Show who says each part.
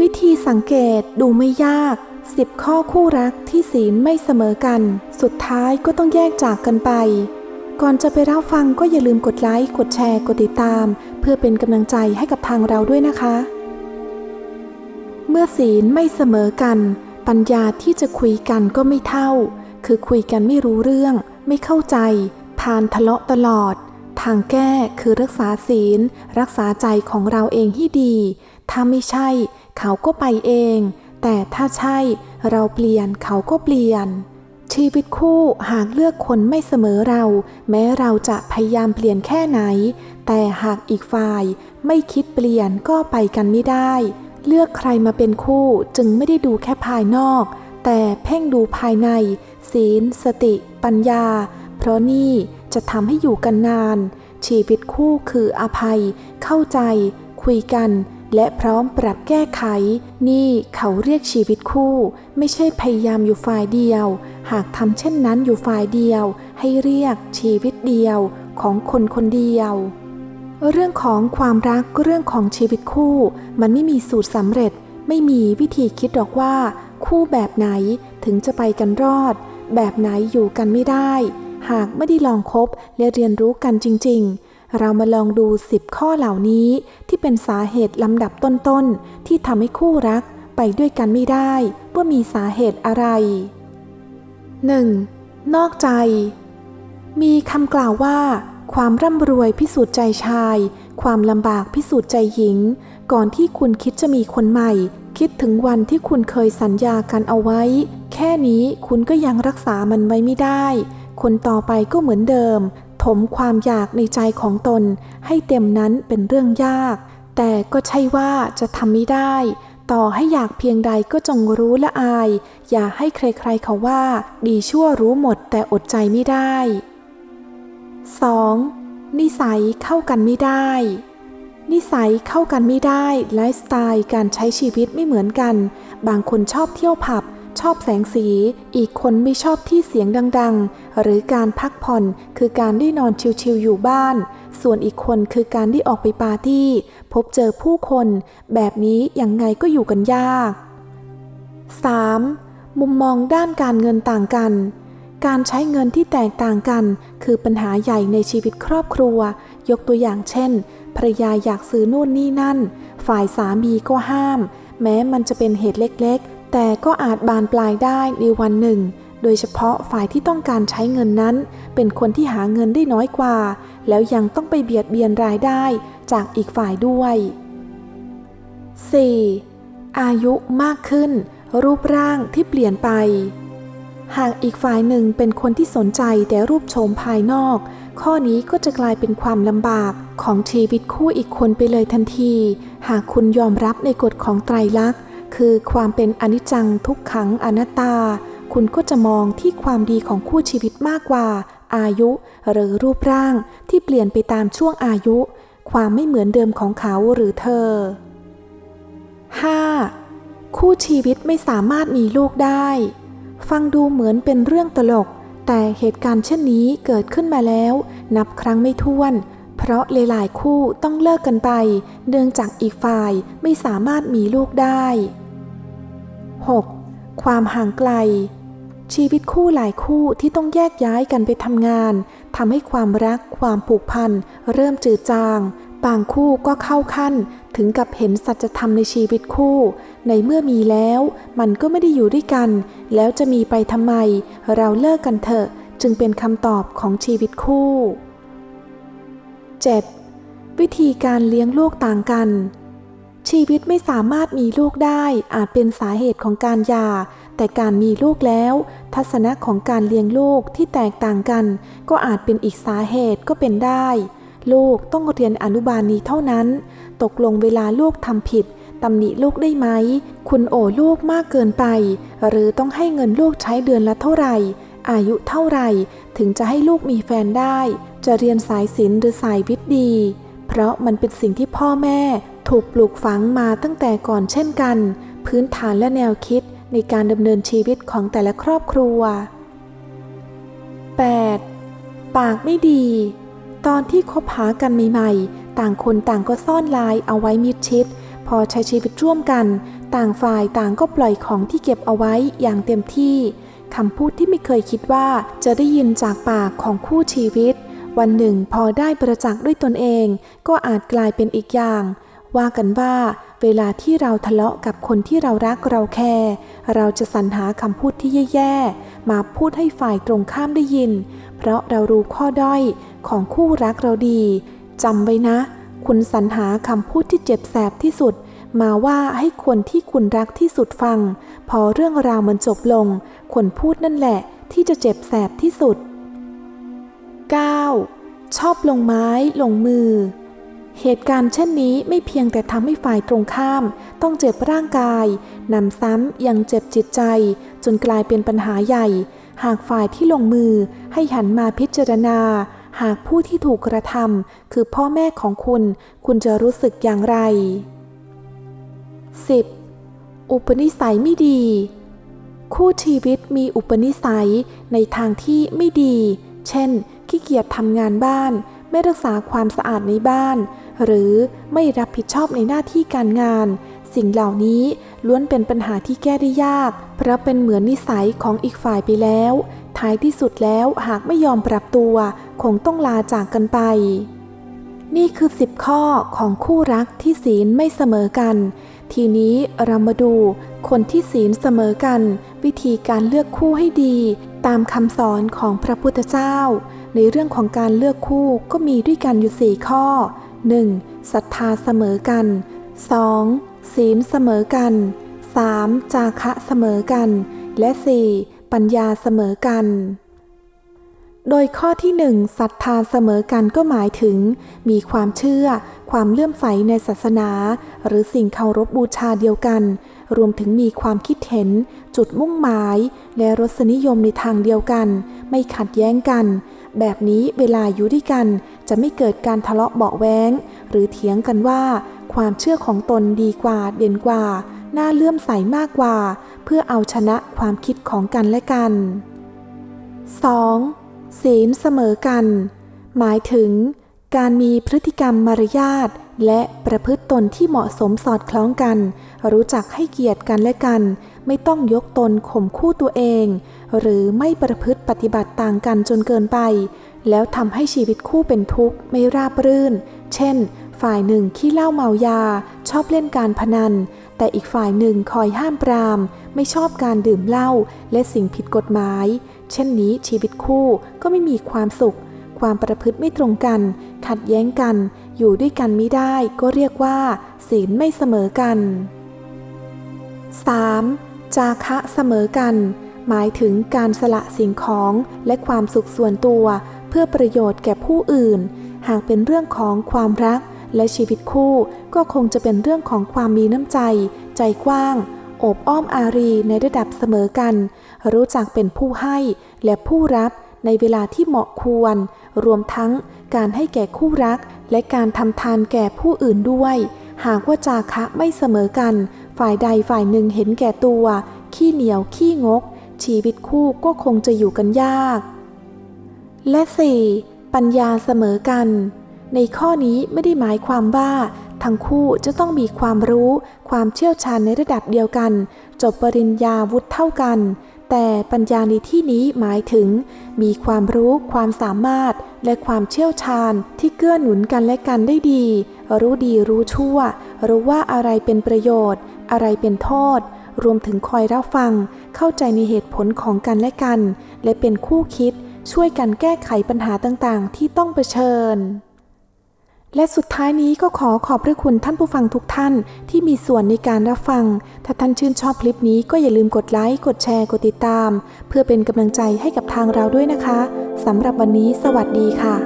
Speaker 1: วิธีสังเกตดูไม่ยากสิบข้อคู่รักที่ศีลไม่เสมอกัน สุดท้ายก็ต้องแยกจากกันไป ก่อนจะไปรับฟังก็อย่าลืมกดไลค์ กดแชร์ กดติดตาม เพื่อเป็นกำลังใจให้กับทางเราด้วยนะคะ เมื่อศีลไม่เสมอกัน ปัญญาที่จะคุยกันก็ไม่เท่า คือคุยกันไม่รู้เรื่อง ไม่เข้าใจพานทะเลาะตลอด ทางแก้คือรักษาศีล รักษาใจของเราเองให้ดี ถ้าไม่ใช่ เขาก็ไปเอง แต่ถ้าใช่เราเปลี่ยนเขาก็เปลี่ยน ชีวิตคู่หากเลือกคนไม่เสมอเรา แม้เราจะพยายามเปลี่ยนแค่ไหน แต่หากอีกฝ่ายไม่คิดเปลี่ยนก็ไปกันไม่ได้ เลือกใครมาเป็นคู่จึงไม่ได้ดูแค่ภายนอก แต่เพ่งดูภายใน ศีล สติ ปัญญา เพราะนี่จะทำให้อยู่กันนาน ชีวิตคู่คืออภัย เข้าใจ คุยกัน และพร้อมปรับแก้ไข นี่เขาเรียกชีวิตคู่ ไม่ใช่พยายามอยู่ฝ่ายเดียว หากทำเช่นนั้นอยู่ฝ่ายเดียว ให้เรียกชีวิตเดียวของคนคนเดียว เรื่องของความรักเรื่องของชีวิตคู่ มันไม่มีสูตรสำเร็จ ไม่มีวิธีคิดหรอกว่า คู่แบบไหนถึงจะไปกันรอด แบบไหนอยู่กันไม่ได้ หากไม่ได้ลองคบและเรียนรู้กันจริง ๆ เรามาลองดู 10 ข้อเหล่านี้ที่เป็นสาเหตุลำดับต้นๆ ที่ทำให้คู่รักไปด้วยกันไม่ได้ ว่ามีสาเหตุอะไร 1. นอกใจ มีคำกล่าวว่า ความร่ำรวยพิสูจน์ใจชาย ความลำบากพิสูจน์ใจหญิง ก่อนที่คุณคิดจะมีคนใหม่ คิดถึงวันที่คุณเคยสัญญากันเอาไว้ แค่นี้คุณก็ยังรักษามันไว้ไม่ได้ คนต่อไปก็เหมือนเดิม ถมความอยากในใจของตนให้เต็มนั้นเป็นเรื่องยาก แต่ก็ใช่ว่าจะทำไม่ได้ ต่อให้อยากเพียงใดก็จงรู้ละอาย อย่าให้ใครๆเขาว่า ดีชั่วรู้หมดแต่อดใจไม่ได้ 2. นิสัยเข้ากันไม่ได้ นิสัยเข้ากันไม่ได้ ไลฟ์สไตล์การใช้ชีวิตไม่เหมือนกัน บางคนชอบเที่ยวผับ ชอบแสงสี อีกคนไม่ชอบที่เสียงดังๆ หรือการพักผ่อนคือการได้นอนชิลๆอยู่บ้าน ส่วนอีกคนคือการได้ออกไปปาร์ตี้ พบเจอผู้คน แบบนี้ยังไงก็อยู่กันยาก 3. มุมมองด้านการเงินต่างกัน การใช้เงินที่แตกต่างกัน คือปัญหาใหญ่ในชีวิตครอบครัว ยกตัวอย่างเช่นภรรยาอยากซื้อนู่นนี่นั่น ฝ่ายสามีก็ห้าม แม้มันจะเป็นเหตุเล็กๆ แต่ก็อาจบานปลายได้ในวันหนึ่ง โดยเฉพาะฝ่ายที่ต้องการใช้เงินนั้น เป็นคนที่หาเงินได้น้อยกว่า แล้วยังต้องไปเบียดเบียนรายได้จากอีกฝ่ายด้วย 4. อายุมากขึ้น รูปร่างที่เปลี่ยนไป หากอีกฝ่ายหนึ่งเป็นคนที่สนใจแต่รูปโฉมภายนอก ข้อนี้ก็จะกลายเป็นความลำบากของชีวิตคู่อีกคนไปเลยทันที หากคุณยอมรับในกฎของไตรลักษณ์ คือความเป็นอนิจจังทุกขังอนัตตา คุณก็จะมองที่ความดีของคู่ชีวิตมากกว่า อายุ หรือรูปร่างที่เปลี่ยนไปตามช่วงอายุ ความไม่เหมือนเดิมของเขาหรือเธอ 5. คู่ชีวิตไม่สามารถมีลูกได้ ฟังดูเหมือนเป็นเรื่องตลก แต่เหตุการณ์เช่นนี้เกิดขึ้นมาแล้ว นับครั้งไม่ถ้วนเพราะหลายๆคู่ต้องเลิกกันไป เนื่องจากอีกฝ่ายไม่สามารถมีลูกได้ 6. ความห่างไกล ชีวิตคู่หลายคู่ที่ต้องแยกย้ายกันไปทำงานทำให้ความรักความผูกพัน เริ่มจืดจาง บางคู่ก็เข้าขั้น ถึงกับเห็นสัจธรรมในชีวิตคู่ ในเมื่อมีแล้ว มันก็ไม่ได้อยู่ด้วยกัน แล้วจะมีไปทำไม เราเลิกกันเถอะ จึงเป็นคำตอบของชีวิตคู่ 7. วิธีการเลี้ยงลูกต่างกัน ชีวิตไม่สามารถมีลูกได้อาจเป็นสาเหตุของการหย่า แต่การมีลูกแล้ว ทัศนะของการเลี้ยงลูกที่แตกต่างกัน ก็อาจเป็นอีกสาเหตุก็เป็นได้ ลูกต้องเรียนอนุบาลนี้เท่านั้น ตกลงเวลาลูกทำผิดตำหนิลูกได้ไหม คุณโอลูกมากเกินไป หรือต้องให้เงินลูกใช้เดือนละเท่าไหร่ อายุเท่าไหร่ ถึงจะให้ลูกมีแฟนได้ จะเรียนสายศิลป์หรือสายวิทย์ดี เพราะมันเป็นสิ่งที่พ่อแม่ ถูกปลูกฝังมาตั้งแต่ก่อนเช่นกัน พื้นฐานและแนวคิดในการดำเนินชีวิตของแต่ละครอบครัว 8. ปากไม่ดี ตอนที่คบหากันใหม่ๆ ต่างคนต่างก็ซ่อนลายเอาไว้มิดชิด พอใช้ชีวิตร่วมกัน ต่างฝ่ายต่างก็ปล่อยของที่เก็บเอาไว้อย่างเต็มที่คำพูดที่ไม่เคยคิดว่าจะได้ยินจากปากของคู่ชีวิต วันหนึ่งพอได้ประจักษ์ด้วยตนเอง ก็อาจกลายเป็นอีกอย่าง ว่ากันว่าเวลาที่เราทะเลาะกับคนที่เรารักเราแคร์เราจะสรรหาคำพูดที่แย่ๆ มาพูดให้ฝ่ายตรงข้ามได้ยิน เพราะเรารู้ข้อด้อยของคู่รักเราดีจำไว้นะ คุณสรรหาคำพูดที่เจ็บแสบที่สุด มาว่าให้คนที่คุณรักที่สุดฟัง พอเรื่องราวมันจบลง คนพูดนั่นแหละ ที่จะเจ็บแสบที่สุด 9. ชอบลงไม้ลงมือ เหตุการณ์เช่นนี้ไม่เพียงแต่ทำให้ฝ่ายตรงข้าม ต้องเจ็บร่างกายนำซ้ำยังเจ็บจิตใจ จนกลายเป็นปัญหาใหญ่ หากฝ่ายที่ลงมือให้หันมาพิจารณา หากผู้ที่ถูกกระทำคือพ่อแม่ของคุณ คุณจะรู้สึกอย่างไร 10. อุปนิสัยไม่ดี คู่ชีวิตมีอุปนิสัยในทางที่ไม่ดี เช่นขี้เกียจทำงานบ้าน ไม่รักษาความสะอาดในบ้าน หรือไม่รับผิดชอบในหน้าที่การงาน สิ่งเหล่านี้ล้วนเป็นปัญหาที่แก้ได้ยาก เพราะเป็นเหมือนนิสัยของอีกฝ่ายไปแล้ว ท้ายที่สุดแล้วหากไม่ยอมปรับตัว คงต้องลาจากกันไป นี่คือ 10 ข้อของคู่รักที่ศีลไม่เสมอกัน ทีนี้เรามาดูคนที่ศีลเสมอกัน วิธีการเลือกคู่ให้ดี ตามคำสอนของพระพุทธเจ้า ในเรื่องของการเลือกคู่ก็มีด้วยกันอยู่ 4 ข้อ 1. ศรัทธาเสมอกัน 2. ศีลเสมอกัน 3. จาคะเสมอกัน และ 4. ปัญญาเสมอกัน โดยข้อที่หนึ่งศรัทธาเสมอกันก็หมายถึง มีความเชื่อ ความเลื่อมใสในศาสนา หรือสิ่งเคารพบูชาเดียวกัน รวมถึงมีความคิดเห็น จุดมุ่งหมาย และรสนิยมในทางเดียวกัน ไม่ขัดแย้งกัน แบบนี้เวลาอยู่ด้วยกันจะไม่เกิดการทะเลาะเบาแว้งหรือเถียงกันว่า ความเชื่อของตนดีกว่าเด่นกว่า น่าเลื่อมใสมากกว่า เพื่อเอาชนะความคิดของกันและกัน 2. ศีลเสมอกัน หมายถึง การมีพฤติกรรมมารยาทและประพฤติตนที่เหมาะสมสอดคล้องกัน รู้จักให้เกียรติกันและกัน ไม่ต้องยกตนข่มคู่ตัวเอง หรือไม่ประพฤติปฏิบัติต่างกันจนเกินไป แล้วทำให้ชีวิตคู่เป็นทุกข์ไม่ราบรื่น เช่น ฝ่ายหนึ่งขี้เหล้าเมายา ชอบเล่นการพนัน แต่อีกฝ่ายหนึ่งคอยห้ามปราม ไม่ชอบการดื่มเหล้าและสิ่งผิดกฎหมาย เช่นนี้ชีวิตคู่ก็ไม่มีความสุข ความประพฤติไม่ตรงกัน ขัดแย้งกัน อยู่ด้วยกันไม่ได้ก็เรียกว่า ศีลไม่เสมอกัน 3. จาคะเสมอกัน หมายถึงการสละสิ่งของและความสุขส่วนตัว เพื่อประโยชน์แก่ผู้อื่น หากเป็นเรื่องของความรักและชีวิตคู่ก็คงจะเป็นเรื่องของความมีน้ำใจ ใจกว้าง โอบอ้อมอารีในระดับเสมอกัน รู้จักเป็นผู้ให้และผู้รับในเวลาที่เหมาะควร รวมทั้งการให้แก่คู่รัก และการทำทานแก่ผู้อื่นด้วย หากว่าจาคะไม่เสมอกัน ฝ่ายใดฝ่ายหนึ่งเห็นแก่ตัว ขี้เหนียวขี้งก ชีวิตคู่ก็คงจะอยู่กันยาก และ 4. ปัญญาเสมอกัน ในข้อนี้ไม่ได้หมายความว่าทั้งคู่จะต้องมีความรู้ ความเชี่ยวชาญในระดับเดียวกัน จบปริญญาวุฒิเท่ากัน แต่ปัญญาในที่นี้หมายถึง มีความรู้ ความสามารถ และความเชี่ยวชาญที่เกื้อหนุนกันและกันได้ดี รู้ดีรู้ชั่ว รู้ว่าอะไรเป็นประโยชน์ อะไรเป็นโทษ รวมถึงคอยรับฟัง เข้าใจในเหตุผลของกันและกัน และเป็นคู่คิด ช่วยกันแก้ไขปัญหาต่างๆ ที่ต้องเผชิญ และสุดท้ายนี้ก็ขอขอบพระคุณท่านผู้ฟังทุกท่านที่มีส่วนในการรับฟัง ถ้าท่านชื่นชอบคลิปนี้ก็อย่าลืมกดไลค์ กดแชร์ กดติดตาม เพื่อเป็นกำลังใจให้กับทางเราด้วยนะคะสำหรับวันนี้ สวัสดีค่ะ